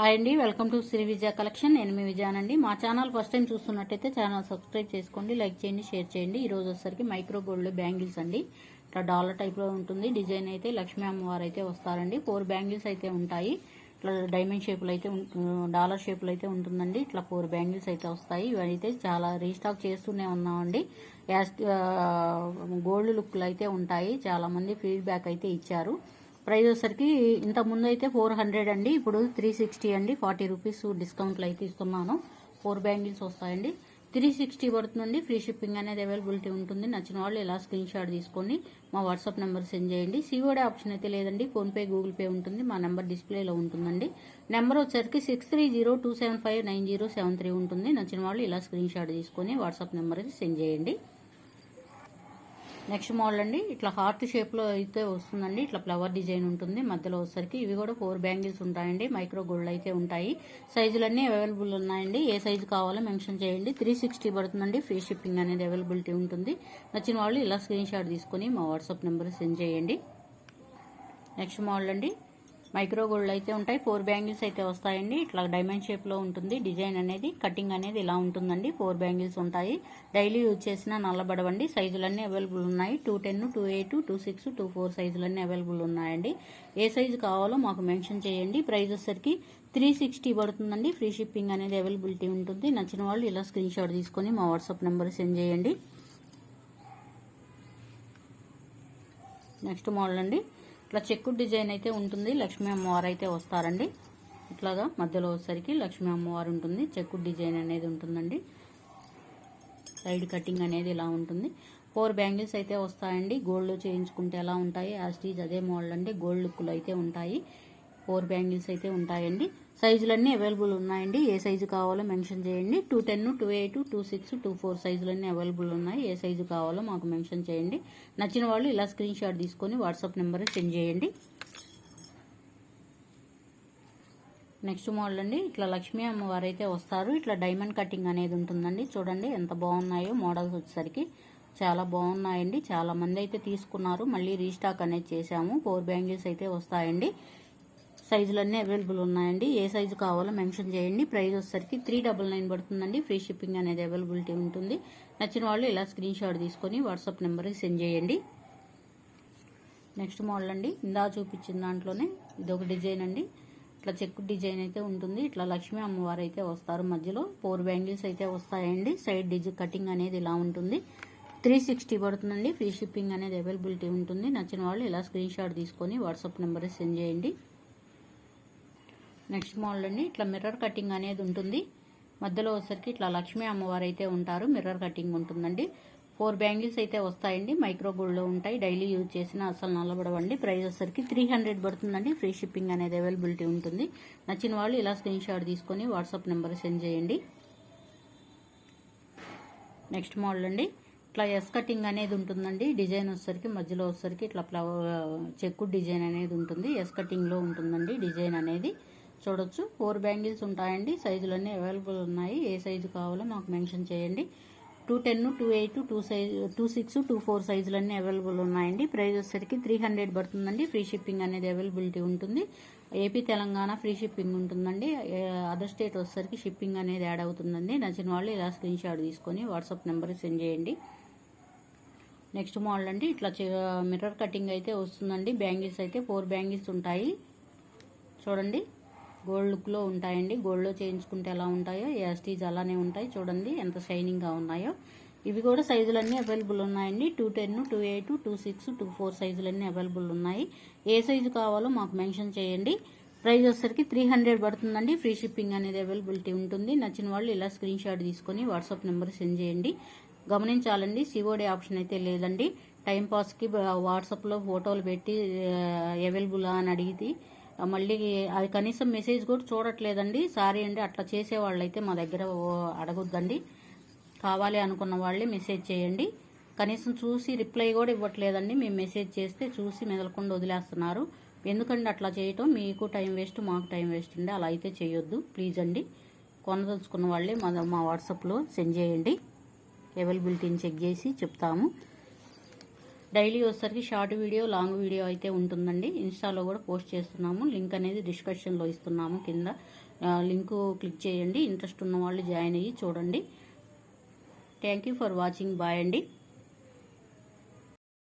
Hi అండి welcome to Shri Vijaya collection. నేను మీ విజయానండి. మా ఛానల్ ఫస్ట్ టైం చూస్తున్నట్టయితే ఛానల్ సబ్స్క్రైబ్ చేసుకోండి లైక్ చేయండి షేర్ చేయండి. ఈ రోజు వచ్చేసరికి మైక్రో గోల్డ్ బ్యాంగిల్స్ అండి. ఇట్లా డాలర్ టైప్లో ఉంటుంది. డిజైన్ అయితే లక్ష్మీ అమ్మవారు అయితే వస్తారండి. ఫోర్ బ్యాంగిల్స్ అయితే ఉంటాయి. ఇట్లా డైమండ్ షేపులు అయితే డాలర్ షేపులు అయితే ఉంటుందండి. ఇట్లా ఫోర్ బ్యాంగిల్స్ అయితే వస్తాయి. ఇవైతే చాలా రీస్టాక్ చేస్తూనే ఉన్నామండి. యాస్ గోల్డ్ లుక్లు అయితే ఉంటాయి. చాలామంది ఫీడ్బ్యాక్ అయితే ఇచ్చారు. ప్రైస్ వచ్చేసరికి ఇంత ముందు అయితే ఫోర్ హండ్రెడ్ అండి ఇప్పుడు త్రీ సిక్స్టీ అండి. ఫార్టీ రూపీస్ డిస్కౌంట్లు అయితే ఇస్తున్నాను. ఫోర్ బ్యాంగిల్స్ వస్తాయండి. త్రీ సిక్స్టీ పడుతుందండి. ఫ్రీ షిప్పింగ్ అనేది అవైలబిలిటీ ఉంటుంది. నచ్చిన వాళ్ళు ఇలా స్క్రీన్ షాట్ తీసుకొని మా వాట్సాప్ నెంబర్ సెండ్ చేయండి. సిఓడే ఆప్షన్ అయితే లేదండి. ఫోన్పే గూగుల్ పే ఉంటుంది. మా నెంబర్ డిస్ప్లేలో ఉంటుందండి. నెంబర్ వచ్చేసరికి six three zero two seven five nine zero seven three ఉంటుంది. నచ్చిన వాళ్ళు ఇలా స్క్రీన్ షాట్ తీసుకొని వాట్సాప్ నెంబర్ అయితే సెండ్ చేయండి. నెక్స్ట్ మోడల్ అండి. ఇట్లా హార్ట్ షేప్లో అయితే వస్తుందండి. ఇట్లా ఫ్లవర్ డిజైన్ ఉంటుంది. మధ్యలో వచ్చేసరికి ఇవి కూడా ఫోర్ బ్యాంగిల్స్ ఉంటాయండి. మైక్రో గోల్డ్ అయితే ఉంటాయి. సైజులన్నీ అవైలబుల్ ఉన్నాయండి. ఏ సైజు కావాలో మెన్షన్ చేయండి. త్రీ సిక్స్టీ పడుతుందండి. ఫ్రీ షిప్పింగ్ అనేది అవైలబిలిటీ ఉంటుంది. నచ్చిన వాళ్ళు ఇలా స్క్రీన్ షాట్ తీసుకొని మా వాట్సాప్ నెంబర్ సెండ్ చేయండి. నెక్స్ట్ మోడల్ అండి. మైక్రో గోల్డ్ అయితే ఉంటాయి. ఫోర్ బ్యాంగిల్స్ అయితే వస్తాయండి. ఇట్లా డైమండ్ షేప్లో ఉంటుంది. డిజైన్ అనేది కటింగ్ అనేది ఇలా ఉంటుందండి. ఫోర్ బ్యాంగిల్స్ ఉంటాయి. డైలీ యూజ్ చేసిన నల్లబడవండి. సైజులన్నీ అవైలబుల్ ఉన్నాయి. Two ten two eight two six two four సైజులన్నీ available ఉన్నాయండి. ఏ సైజు కావాలో మాకు మెన్షన్ చేయండి. ప్రైస్ వచ్చేసరికి త్రీ సిక్స్టీ పడుతుందండి. ఫ్రీ షిప్పింగ్ అనేది అవైలబిలిటీ ఉంటుంది. నచ్చిన వాళ్ళు ఇలా స్క్రీన్ షాట్ తీసుకొని మా వాట్సాప్ నెంబర్ సెండ్ చేయండి. నెక్స్ట్ మోడల్ అండి. ఇట్లా చెక్కు డిజైన్ అయితే ఉంటుంది. లక్ష్మీ అమ్మవారు అయితే వస్తారండి. ఇట్లాగా మధ్యలో వచ్చేసరికి లక్ష్మీ అమ్మవారు ఉంటుంది. చెక్కు డిజైన్ అనేది ఉంటుందండి. సైడ్ కటింగ్ అనేది ఇలా ఉంటుంది. ఫోర్ బ్యాంగిల్స్ అయితే వస్తాయండి. గోల్డ్ చేయించుకుంటే ఎలా ఉంటాయి? యాస్టీజ్ అదే మోడల్ అండి. గోల్డ్ లుక్లు అయితే ఉంటాయి. ఫోర్ బ్యాంగిల్స్ అయితే ఉంటాయండి. సైజులన్నీ అవైలబుల్ ఉన్నాయండి. ఏ సైజు కావాలో మెన్షన్ చేయండి. Two ten two eight two six two four సైజులన్నీ available ఉన్నాయి. ఏ సైజు కావాలో మాకు మెన్షన్ చేయండి. నచ్చిన వాళ్ళు ఇలా స్క్రీన్ షాట్ తీసుకొని వాట్సాప్ నెంబర్ సెండ్ చేయండి. నెక్స్ట్ మోడల్ అండి. ఇట్లా లక్ష్మీ అమ్మవారు అయితే వస్తారు. ఇట్లా డైమండ్ కటింగ్ అనేది ఉంటుందండి. చూడండి ఎంత బాగున్నాయో మోడల్స్ వచ్చేసరికి. చాలా బాగున్నాయండి. చాలా మంది అయితే తీసుకున్నారు. మళ్ళీ రీస్టాక్ అనేది చేశాము. ఫోర్ బ్యాంగిల్స్ అయితే వస్తాయండి. సైజులన్నీ అవైలబుల్ ఉన్నాయండి. ఏ సైజు కావాలో మెన్షన్ చేయండి. ప్రైస్ వచ్చేసరికి త్రీ డబల్ నైన్ పడుతుందండి. ఫ్రీ షిప్పింగ్ అనేది అవైలబిలిటీ ఉంటుంది. నచ్చిన వాళ్ళు ఇలా స్క్రీన్ షాట్ తీసుకొని వాట్సాప్ నెంబర్కి సెండ్ చేయండి. నెక్స్ట్ మోడల్ అండి. ఇందా చూపించిన దాంట్లోనే ఇదొక డిజైన్ అండి. ఇట్లా చెక్కు డిజైన్ అయితే ఉంటుంది. ఇట్లా లక్ష్మీ అమ్మవారు అయితే వస్తారు మధ్యలో. ఫోర్ బ్యాంగిల్స్ అయితే వస్తాయండి. సైడ్ డిజి కటింగ్ అనేది ఇలా ఉంటుంది. త్రీ సిక్స్టీ పడుతుందండి. ఫ్రీ షిప్పింగ్ అనేది అవైలబిలిటీ ఉంటుంది. నచ్చిన వాళ్ళు ఇలా స్క్రీన్ షాట్ తీసుకొని వాట్సాప్ నెంబర్ సెండ్ చేయండి. నెక్స్ట్ మోడల్ని అండి ఇట్లా మిర్రర్ కటింగ్ అనేది ఉంటుంది. మధ్యలో వచ్చేసరికి ఇట్లా లక్ష్మీ అమ్మవారు అయితే ఉంటారు. మిర్రర్ కటింగ్ ఉంటుందండి. ఫోర్ బ్యాంగిల్స్ అయితే వస్తాయండి. మైక్రో గోల్డ్లో ఉంటాయి. డైలీ యూజ్ చేసిన అసలు నల్లబడవండి ప్రైస్ వచ్చేసరికి త్రీ హండ్రెడ్ పడుతుందండి. ఫ్రీ షిప్పింగ్ అనేది అవైలబిలిటీ ఉంటుంది. నచ్చిన వాళ్ళు ఇలా స్క్రీన్ షాట్ తీసుకొని వాట్సాప్ నెంబర్ సెండ్ చేయండి. నెక్స్ట్ మోడల్ అండి. ఇట్లా ఎస్ కటింగ్ అనేది ఉంటుందండి. డిజైన్ వచ్చేసరికి మధ్యలో వచ్చేసరికి ఇట్లా ఫ్లవర్ చెక్కు డిజైన్ అనేది ఉంటుంది. ఎస్ కటింగ్లో ఉంటుందండి డిజైన్ అనేది. చూడొచ్చు. ఫోర్ బ్యాంగిల్స్ ఉంటాయండి. సైజులన్నీ అవైలబుల్ ఉన్నాయి. ఏ సైజు కావాలో మాకు మెన్షన్ చేయండి. Two ten two eight two size two six two four సైజులన్నీ available ఉన్నాయండి. ప్రైస్ వచ్చేసరికి త్రీ హండ్రెడ్ పడుతుందండి. ఫ్రీ షిప్పింగ్ అనేది అవైలబిలిటీ ఉంటుంది. ఏపీ తెలంగాణ ఫ్రీ షిప్పింగ్ ఉంటుందండి. అదర్ స్టేట్ వచ్చేసరికి షిప్పింగ్ అనేది యాడ్ అవుతుందండి. నచ్చిన వాళ్ళు ఇలా స్క్రీన్ షాట్ తీసుకొని వాట్సాప్ నెంబర్ సెండ్ చేయండి. నెక్స్ట్ మోడల్ అండి. ఇట్లా మిర్రర్ కటింగ్ అయితే వస్తుందండి. బ్యాంగిల్స్ అయితే ఫోర్ బ్యాంగిల్స్ ఉంటాయి. చూడండి. గోల్డ్ లుక్లో ఉంటాయండి. గోల్డ్లో చేయించుకుంటే ఎలా ఉంటాయో యాస్టీజ్ అలానే ఉంటాయి. చూడండి ఎంత షైనింగ్గా ఉన్నాయో. ఇవి కూడా సైజులన్నీ అవైలబుల్ ఉన్నాయండి. Two ten two eight two six two four సైజులన్నీ available ఉన్నాయి. ఏ సైజు కావాలో మాకు మెన్షన్ చేయండి. ప్రైస్ వచ్చేసరికి త్రీ హండ్రెడ్ పడుతుందండి. ఫ్రీ షిప్పింగ్ అనేది అవైలబిలిటీ ఉంటుంది. నచ్చిన వాళ్ళు ఇలా స్క్రీన్ షాట్ తీసుకొని వాట్సాప్ నెంబర్ సెండ్ చేయండి. గమనించాలండి సిఓడి ఆప్షన్ అయితే లేదండి. టైంపాస్కి వాట్సాప్లో ఫోటోలు పెట్టి అవైలబుల్ అని అడిగితే మళ్ళీ అది కనీసం మెసేజ్ కూడా చూడట్లేదండి. సారీ అండి అట్లా చేసేవాళ్ళు అయితే మా దగ్గర అడగొద్దండి. కావాలి అనుకున్న వాళ్ళే మెసేజ్ చేయండి. కనీసం చూసి రిప్లై కూడా ఇవ్వట్లేదండి. మేము మెసేజ్ చేస్తే చూసి మెదలకుండా వదిలేస్తున్నారు. ఎందుకండి అట్లా చేయటం? మీకు టైం వేస్ట్ మాకు టైం వేస్ట్ అండి. అలా అయితే చేయొద్దు. ప్లీజ్ అండి కొనదలుచుకున్న వాళ్ళే మా మా వాట్సాప్లో సెండ్ చేయండి. అవైలబిలిటీని చెక్ చేసి చెప్తాము. డైలీ వచ్చేసరికి షార్ట్ వీడియో లాంగ్ వీడియో అయితే ఉంటుందండి. ఇన్స్టాలో కూడా పోస్ట్ చేస్తున్నాము. లింక్ అనేది డిస్క్రిప్షన్లో ఇస్తున్నాము కింద. లింకు క్లిక్ చేయండి. ఇంట్రెస్ట్ ఉన్న వాళ్ళు జాయిన్ అయ్యి చూడండి. Thank you for watching. Bye అండి.